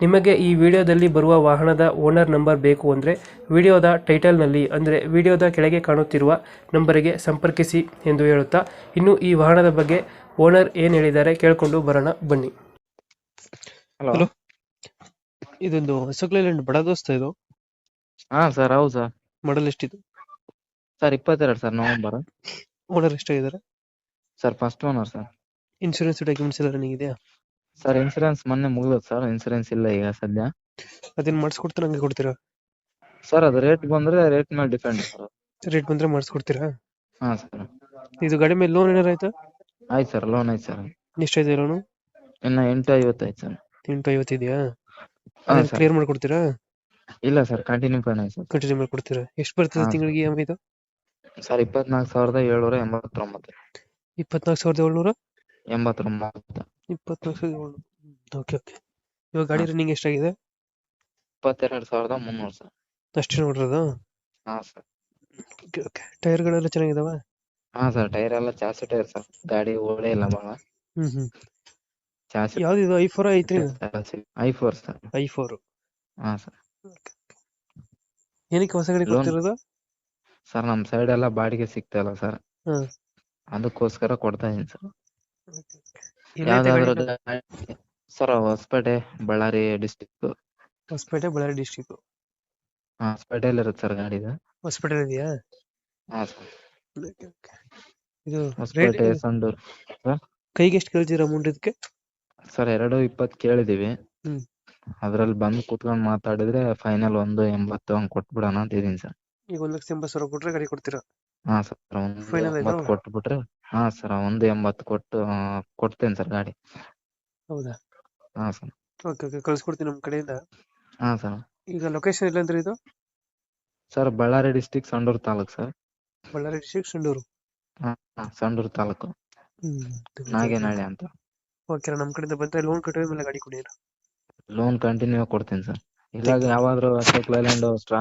ನಿಮಗೆ ಈ ವಿಡಿಯೋದಲ್ಲಿ ಬರುವ ವಾಹನದ ಓನರ್ ನಂಬರ್ ಬೇಕು ಅಂದರೆ ವಿಡಿಯೋದ ಟೈಟಲ್ನಲ್ಲಿ ಅಂದರೆ ವಿಡಿಯೋದ ಕೆಳಗೆ ಕಾಣುತ್ತಿರುವ ನಂಬರಿಗೆ ಸಂಪರ್ಕಿಸಿ ಎಂದು ಹೇಳುತ್ತಾ ಇನ್ನು ಈ ವಾಹನದ ಬಗ್ಗೆ ಓನರ್ ಏನು ಹೇಳಿದ್ದಾರೆ ಕೇಳಿಕೊಂಡು ಬರೋಣ ಬನ್ನಿ. ಹಲೋ. ಇದೊಂದು ಹೊಸಕ್ಲೇಲೆಂಡ್ ಬಡ ದೋಸ್ತ ಇದು. ಹಾ ಸರ್ ಹೌದು ಸರ್. ಮಾಡಲ್ ಎಷ್ಟಿದೆ? ಸರ್ ಇಪ್ಪತ್ತೆರಡು sir November. Owner ಎಷ್ಟಾಗಿದ್ದಾರೆ? Sir first owner sir. Insurance documents ಎಲ್ಲ ರನ್ನಿಂಗ್ ಇದೆಯಾ ಸರ್ ಇನ್ಸೂರೆನ್ಸ್ ಮೊನ್ನೆ ಮುಗಿದದ ಸರ್ ಇನ್ಸೂರೆನ್ಸ್ ಇಲ್ಲ ಈಗ ಸದ್ಯ. ಅದೇನು ಮಾಡಿಸ್ಕೊಡ್ತಾರೆ ಹಂಗೆ ಕೊಡ್ತೀರಾ? ಸರ್ ಅದು ರೇಟ್ ಬಂದ್ರೆ ರೇಟ್ ಮೇಲೆ ಡಿಪೆಂಡ್ ಸರ್ ರೇಟ್ ಬಂದ್ರೆ ಮಾಡಿಸ್ಕೊಡ್ತೀರಾ? ಹಾ ಸರ್ ಇದು ಗಾಡಿ ಮೇಲೆ ಲೋನ್ ಏನಾರು ಆಯ್ತಾ? ಆಯ್ತು ಸರ್ ಲೋನ್ ಐತೆ ಸರ್ ಎಷ್ಟಾಯ್ತು ಲೋನು ಇನ್ನ ಎಂಟು ಐವತ್ತು ಐತೆ ಸರ್ ಎಂಟು ಐವತ್ತು ಇದೆಯಾ? ಹಾ ಸರ್ ಕ್ಲಿಯರ್ ಮಾಡ್ಕೊಡ್ತೀರಾ? ಇಲ್ಲ ಸರ್ ಕಂಟಿನ್ಯೂ ಪ್ಲಾನ್ ಐತೆ ಸರ್ ಕಂಟಿನ್ಯೂ ಮಾಡ್ಕೊಡ್ತೀರಾ? ಎಷ್ಟು ಬರ್ತದೆ. ತಿಂಗಳಿಗೆ ಇ ಎಂ ಐದು ಸರ್ ಇಪ್ಪತ್ನಾಲ್ಕು ಸಾವಿರದ ಏಳ್ನೂರ ಎಂಬತ್ತೊಂಬತ್ತು. ಇಪ್ಪತ್ನಾಲ್ಕು ಸಾವಿರದ ಏಳ್ನೂರ? ಎಂಬತ್ತೊಂಬತ್ತು. ಸಾವಿರದ ಏಳ್ನೂರು ಓಕೆ ಓಕೆ ಇವಾಗ ಗಾಡಿ ರನ್ನಿಂಗ್ ಎಷ್ಟಾಗಿದೆ? ಇಪ್ಪತ್ತೆರಡು ಸಾವಿರದ ಮುನ್ನೂರು ಸರ್. ಅಷ್ಟೇ ನೋಡಿರೋದು? ಹಾ ಸರ್. ಓಕೆ ಓಕೆ ಟೈರ್ಗಳೆಲ್ಲ ಚೆನ್ನಾಗಿದಾವ? ಹಾ ಸರ್. ಟೈರ್ ಎಲ್ಲ ಜಾಸ್ತಿ ಟೈರ್ ಸರ್. ಗಾಡಿ ಓಡೇ ಇಲ್ಲ ಹ್ಮ್ ಜಾಸ್ತಿ ಇದು I four I three three I four sir. I four ಹಾ ಸರ್. ಏನಕ್ಕೆ ಹೊಸ ಗಾಡಿ Loan- ಕೊಡ್ತಿರೋದು? ಸರ್ ನಮ್ ಸೈಡ್ ಎಲ್ಲ ಬಾಡಿಗೆ ಸಿಗ್ತಾ ಇಲ್ಲ ಸರ್. ಅದಕ್ಕೋಸ್ಕರ ಕೊಡ್ತಾ ಇದೀನಿ ಸರ್. ಯಾವ್ದಾದ್ರು sir Hospet Ballari district Hospet Ballari district ಹೊಸಪೇಟೆಯಲ್ಲಿ ಇರುತ್ತೆ ಸರ್ ಗಾಡಿ ಇದು. ಹೊಸಪೇಟೆ ಇದೆಯಾ? ಹಾ ಸರ್. ಇದು ಹೊಸಪೇಟೆ ಸಂಡೂರ್. ಕೈಗೆ ಎಷ್ಟು ಕೇಳ್ತೀರಾ ಅಮೌಂಟ್ ಇದಕ್ಕೆ? ಸರ್ ಎರಡು ಇಪ್ಪತ್ತು ಕೇಳಿದೀವಿ. ಅದ್ರಲ್ಲಿ ಬಂದು ಕುತ್ಕೊಂಡ್ ಮಾತಾಡಿದ್ರೆ ಫೈನಲ್ ಒಂದು ಎಂಬತ್ತು ಹಂಗ್ ಕೊಟ್ಬಿಡೋಣ ಅಂತ ಇದೀನಿ ಸರ್. ಈಗ ಒಂದ್ ಲಕ್ಷ ಎಂಬತ್ತು ಸಾವಿರ ಕೊಟ್ರೆ ಗಾಡಿ ಕೊಡ್ತೀರಾ? ಹಾ ಸರ್. ಒಂದು? ಎಂಬತ್ತು ಕೊಟ್ಬಿಟ್ರೆ ಹಾ ಸರ್ ಒಂದು ಎಂಬತ್ತು ಕೊಟ್ಟು ಕೊಡ್ತೇನೆ ಸರ್ ಗಾಡಿ. ಹೌದಾ? ಹಾ ಸರ್ ಓಕೆ ಓಕೆ ಕಳ್ಸ್ಕೊಡ್ತೀನಿ ನಮ್ಮ ಕಡೆಯಿಂದ. ಹಾ ಸರ್ ಈಗ ಲೊಕೇಶನ್ ಇಲ್ಲಂದ್ರೆ ಇದು? Sir Ballari district Sandur taluk sir Ballari district Sandur ಹಾ ಸಂಡೂರ್ ತಾಲೂಕು. ನಾಗೇನಾಳೆ ನಾಗೇನಹಳ್ಳಿ ಅಂತ. ಓಕೆ ನಮ್ಮ ಕಡೆಯಿಂದ ಬಂದ್ರೆ ಲೋನ್ ಕಟ್ಟಿದ ಮೇಲೆ ಗಾಡಿ ಕೊಡಿ ಲೋನ್ ಕಂಟಿನ್ಯೂ ಕೊಡ್ತೀನಿ ಸರ್ ಇಲ್ಲ ಯಾವಾದ್ರೂ ಸ್ಟ್ರಾಂಗ್